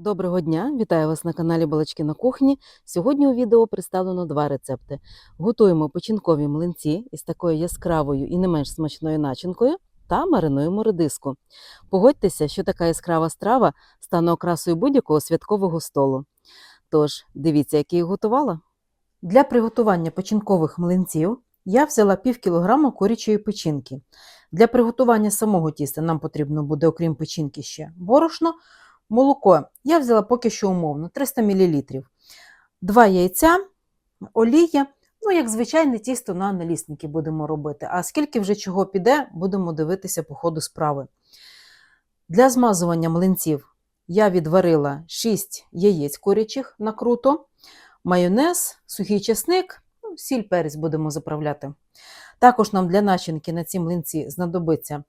Доброго дня! Вітаю вас на каналі Балачки на кухні. Сьогодні у відео представлено два рецепти. Готуємо печінкові млинці із такою яскравою і не менш смачною начинкою та маринуємо редиску. Погодьтеся, що така яскрава страва стане окрасою будь-якого святкового столу. Тож, дивіться, як я їх готувала. Для приготування печінкових млинців я взяла пів кілограма курячої печінки. Для приготування самого тіста нам потрібно буде, окрім печінки, ще борошно, Молоко я взяла поки що умовно 300 мл. Два яйця, олія, ну, як звичайне тісто на налісники будемо робити. А скільки вже чого піде, будемо дивитися по ходу справи. Для змазування млинців я відварила 6 яєць курячих накруто, майонез, сухий чесник, ну, сіль перець будемо заправляти. Також нам для начинки на ці млинці знадобиться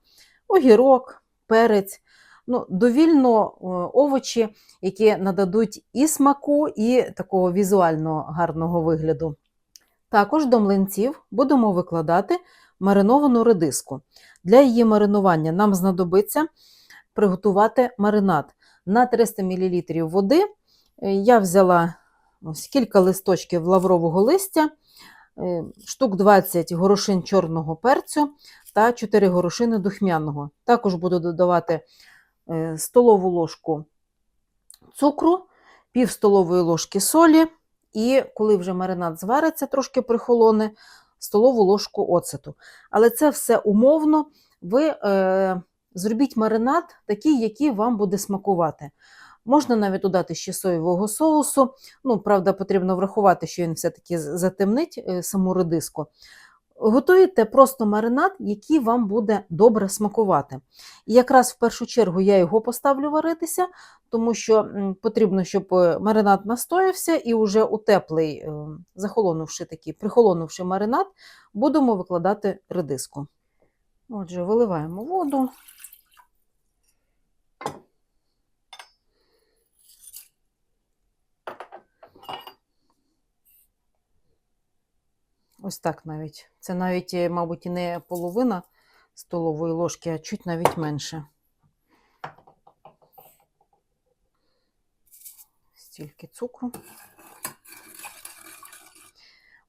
огірок, перець ну, довільно е, овочі, які нададуть і смаку, і такого візуально гарного вигляду. Також до млинців будемо викладати мариновану редиску. Для її маринування нам знадобиться приготувати маринад. На 300 мл води е, я взяла ось кілька листочків лаврового листя, е, штук 20 горошин чорного перцю та 4 горошини духмяного. Також буду додавати столову ложку цукру, пів столової ложки солі, і коли вже маринад звариться, трошки прихолоне, столову ложку оцету. Але це все умовно. Ви е, зробіть маринад такий, який вам буде смакувати. Можна навіть додати ще соєвого соусу. Ну, правда, потрібно врахувати, що він все-таки затемнить е, саму редиску. Готуєте просто маринад, який вам буде добре смакувати. І якраз в першу чергу я його поставлю варитися, тому що потрібно, щоб е, маринад настоявся, і вже у теплий, е, захолонувши такий, прихолонувши маринад, будемо викладати редиску. Отже, виливаємо воду. Ось так навіть. Це навіть, е, мабуть, і не половина столової ложки, а чуть навіть менше. Стільки цукру.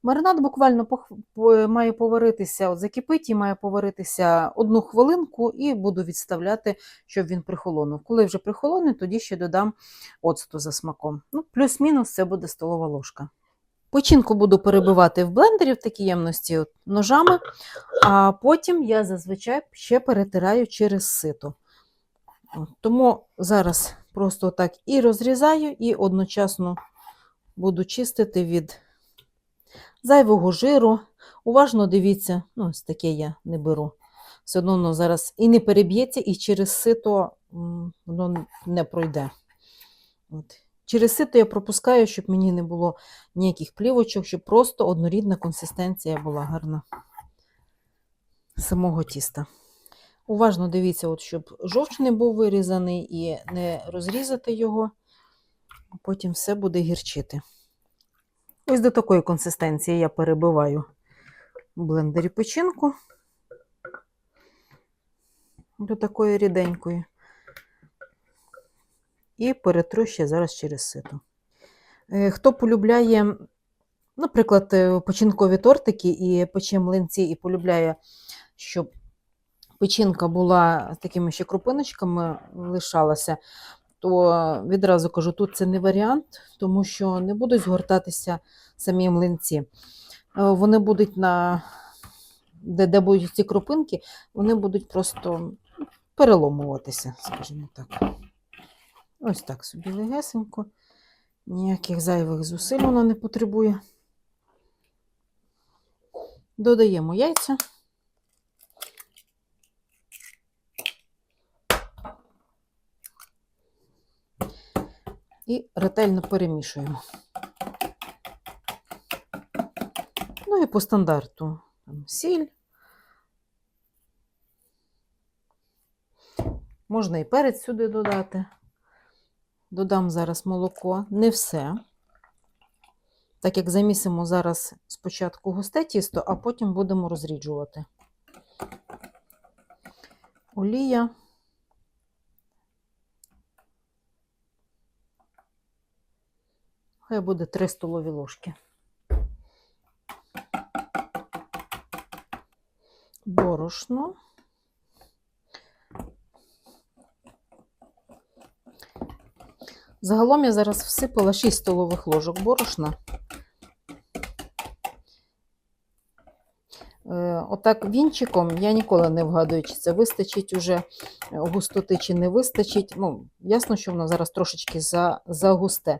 Маринад буквально має поваритися, от закипить і має поваритися одну хвилинку і буду відставляти, щоб він прихолонув. Коли вже прихолоне, тоді ще додам оцту за смаком. Ну, Плюс-мінус це буде столова ложка. Печінку буду перебивати в блендері в такій ємності от, ножами, а потім я зазвичай ще перетираю через сито. От, тому зараз просто так і розрізаю, і одночасно буду чистити від зайвого жиру. Уважно дивіться, ну, ось таке я не беру. Все одно зараз і не переб'ється, і через сито воно не пройде. От. Через сито я пропускаю, щоб мені не було ніяких плівочок, щоб просто однорідна консистенція була гарна самого тіста. Уважно дивіться, от, щоб жовч не був вирізаний і не розрізати його, потім все буде гірчити. Ось до такої консистенції я перебиваю в блендері печінку, до такої ріденької і перетру ще зараз через сито. Е, хто полюбляє, наприклад, е, печінкові тортики і пече млинці, і полюбляє, щоб печінка була такими ще крупиночками лишалася, то відразу кажу, тут це не варіант, тому що не будуть згортатися самі млинці. Е, вони будуть на де, де будуть ці крупинки, вони будуть просто переломуватися, скажімо так. Ось так собі легесенько. Ніяких зайвих зусиль вона не потребує. Додаємо яйця. І ретельно перемішуємо. Ну і по стандарту там, сіль. Можна і перець сюди додати. Додам зараз молоко, не все. Так як замісимо зараз спочатку густе тісто, а потім будемо розріджувати. Олія. Хай буде 3 столові ложки. Борошно. Загалом я зараз всипала 6 столових ложок борошна. Е, Отак вінчиком я ніколи не вгадую, чи це вистачить уже е, густоти, чи не вистачить. Ну, ясно, що воно зараз трошечки загусте.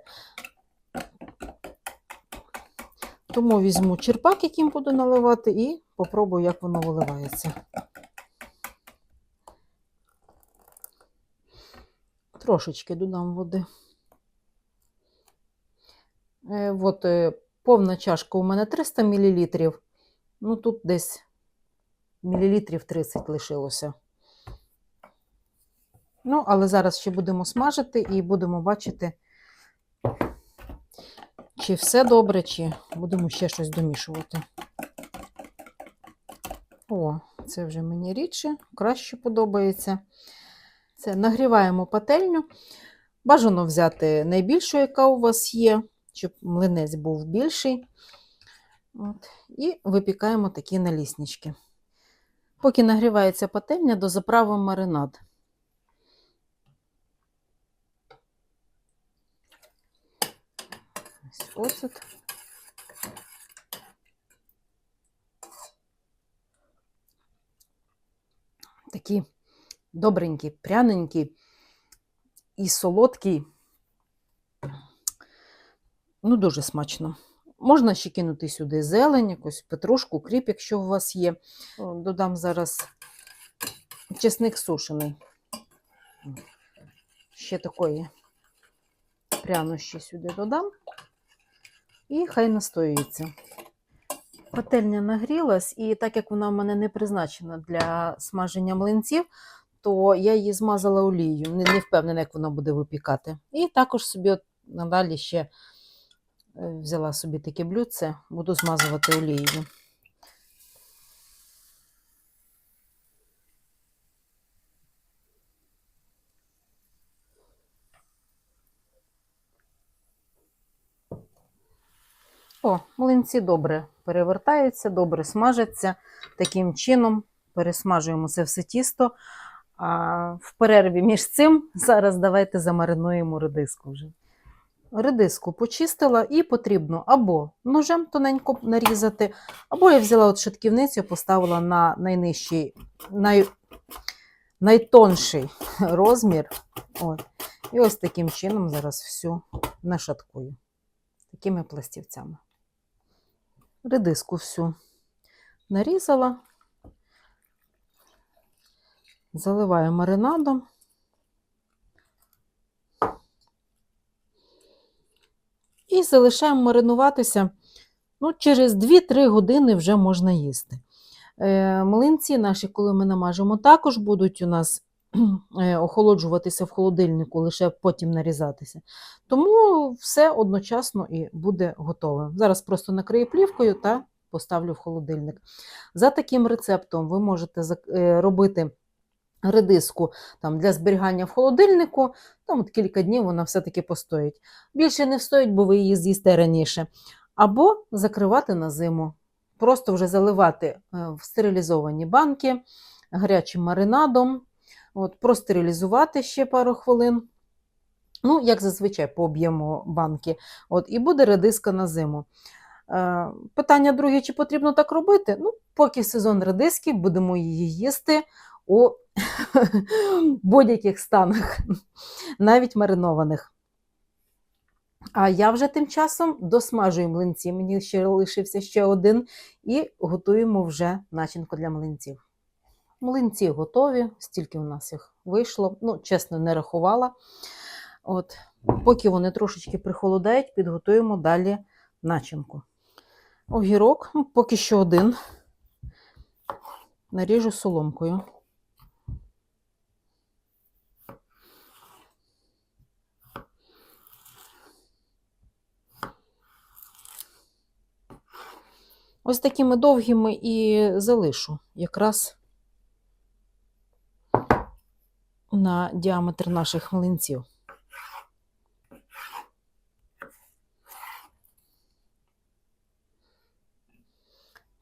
Тому візьму черпак, яким буду наливати, і попробую, як воно виливається. Трошечки додам води. Е, От е, повна чашка у мене 300 мл. Ну, тут десь мілілітрів 30 лишилося. Ну, але зараз ще будемо смажити і будемо бачити, чи все добре, чи будемо ще щось домішувати. О, це вже мені рідше, краще подобається. Це нагріваємо пательню. Бажано взяти найбільшу, яка у вас є, щоб млинець був більший. От. І випікаємо такі наліснички. Поки нагрівається пательня, дозаправимо маринад. Ось оцет. Такі добренькі, пряненькі і солодкі. Ну, дуже смачно. Можна ще кинути сюди зелень, якусь петрушку, кріп, якщо у вас є. Додам зараз чесник сушений. Ще такої прянощі сюди додам. І хай настоюється. Пательня нагрілась, і так як вона в мене не призначена для смаження млинців, то я її змазала олією. Не, не впевнена, як вона буде випікати. І також собі надалі ще взяла собі таке блюдце, буду змазувати олією. О, млинці добре перевертаються, добре смажаться. Таким чином пересмажуємо це все тісто. А в перерві між цим зараз давайте замаринуємо редиску вже. Редиску почистила і потрібно або ножем тоненько нарізати, або я взяла от шатківницю, поставила на найнижчий, най, найтонший розмір. От. І ось таким чином зараз всю нашаткую. Такими пластівцями. Редиску всю нарізала, заливаю маринадом. І залишаємо маринуватися. Ну, через 2-3 години вже можна їсти. Е, млинці наші, коли ми намажемо, також будуть у нас е, охолоджуватися в холодильнику, лише потім нарізатися. Тому все одночасно і буде готове. Зараз просто накрию плівкою та поставлю в холодильник. За таким рецептом ви можете е, робити редиску там, для зберігання в холодильнику, там от кілька днів вона все-таки постоїть. Більше не встоїть, бо ви її з'їсте раніше. Або закривати на зиму. Просто вже заливати е, в стерилізовані банки гарячим маринадом, от, простерилізувати ще пару хвилин. Ну, як зазвичай, по об'єму банки. От, і буде редиска на зиму. Е, питання друге, чи потрібно так робити? Ну, поки сезон редиски, будемо її їсти у будь-яких станах, навіть маринованих. А я вже тим часом досмажую млинці. Мені ще лишився ще один, і готуємо вже начинку для млинців. Млинці готові, стільки у нас їх вийшло. Ну, чесно, не рахувала. От, поки вони трошечки прихолодають, підготуємо далі начинку. Огірок, поки що один. Наріжу соломкою. Ось такими довгими і залишу якраз на діаметр наших млинців.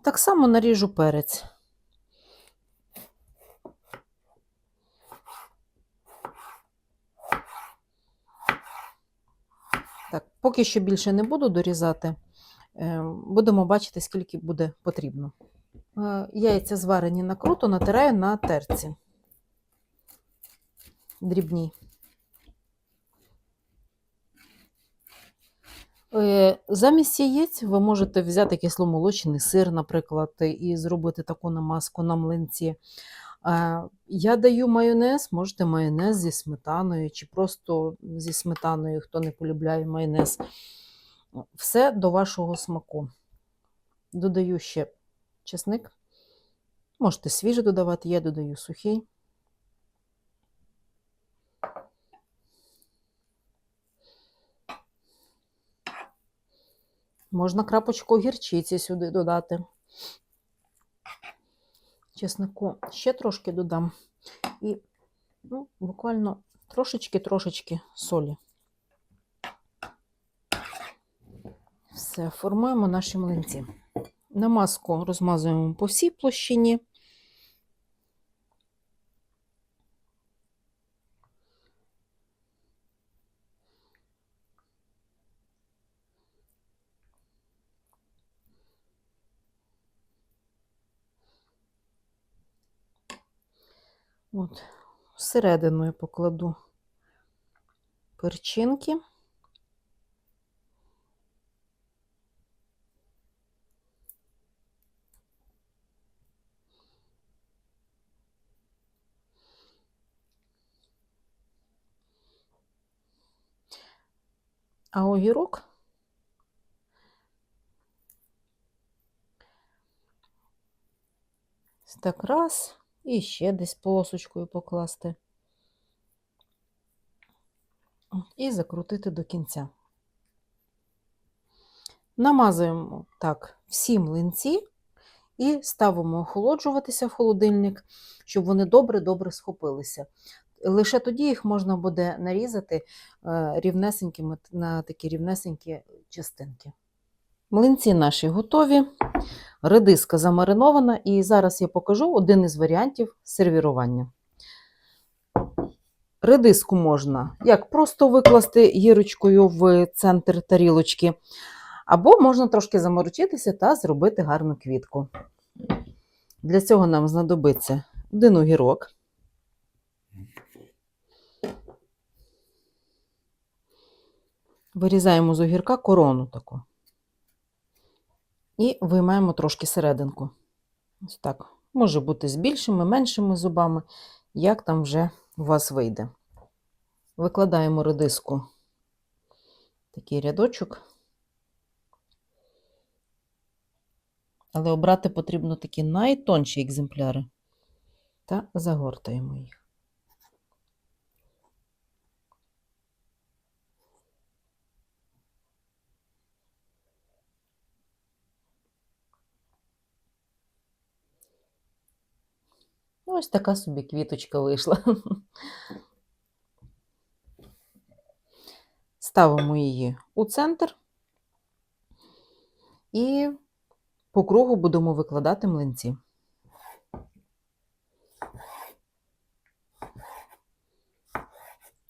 Так само наріжу перець. Так, поки що більше не буду дорізати. Е, Будемо бачити, скільки буде потрібно. Е, Яйця зварені на круто, натираю на терці. Дрібній. Е, Замість яєць ви можете взяти кисломолочний сир, наприклад, і зробити таку намазку на млинці. Е, Я даю майонез, можете майонез зі сметаною чи просто зі сметаною, хто не полюбляє майонез. Все до вашого смаку. Додаю ще чесник. Можете свіжий додавати, я додаю сухий. Можна крапочку гірчиці сюди додати. Чеснику ще трошки додам. І ну, буквально трошечки-трошечки солі. Все, формуємо наші млинці. Намазку розмазуємо по всій площині. От, всередину я покладу перчинки. А огірок так раз і ще десь полосочкою покласти. І закрутити до кінця. Намазуємо так всі млинці і ставимо охолоджуватися в холодильник, щоб вони добре-добре схопилися. Лише тоді їх можна буде нарізати е, рівнесенькими на такі рівнесенькі частинки. Млинці наші готові, редиска замаринована, і зараз я покажу один із варіантів сервірування. Редиску можна як просто викласти гірочкою в центр тарілочки, або можна трошки заморочитися та зробити гарну квітку. Для цього нам знадобиться один огірок. Вирізаємо з огірка корону таку. І виймаємо трошки серединку. Ось так. Може бути з більшими, меншими зубами, як там вже у вас вийде. Викладаємо редиску такий рядочок. Але обрати потрібно такі найтонші екземпляри. Та загортаємо їх. Ось така собі квіточка вийшла. Ставимо її у центр і по кругу будемо викладати млинці.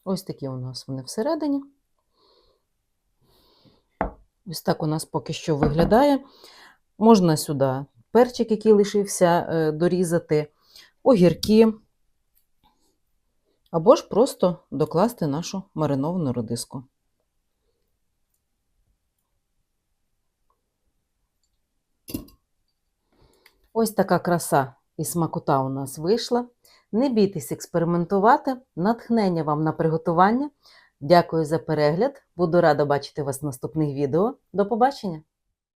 Ось такі у нас вони всередині. Ось так у нас поки що виглядає. Можна сюди перчик, який лишився, е, дорізати, огірки, або ж просто докласти нашу мариновану редиску. Ось така краса і смакота у нас вийшла. Не бійтесь експериментувати, натхнення вам на приготування. Дякую за перегляд. Буду рада бачити вас в наступних відео. До побачення!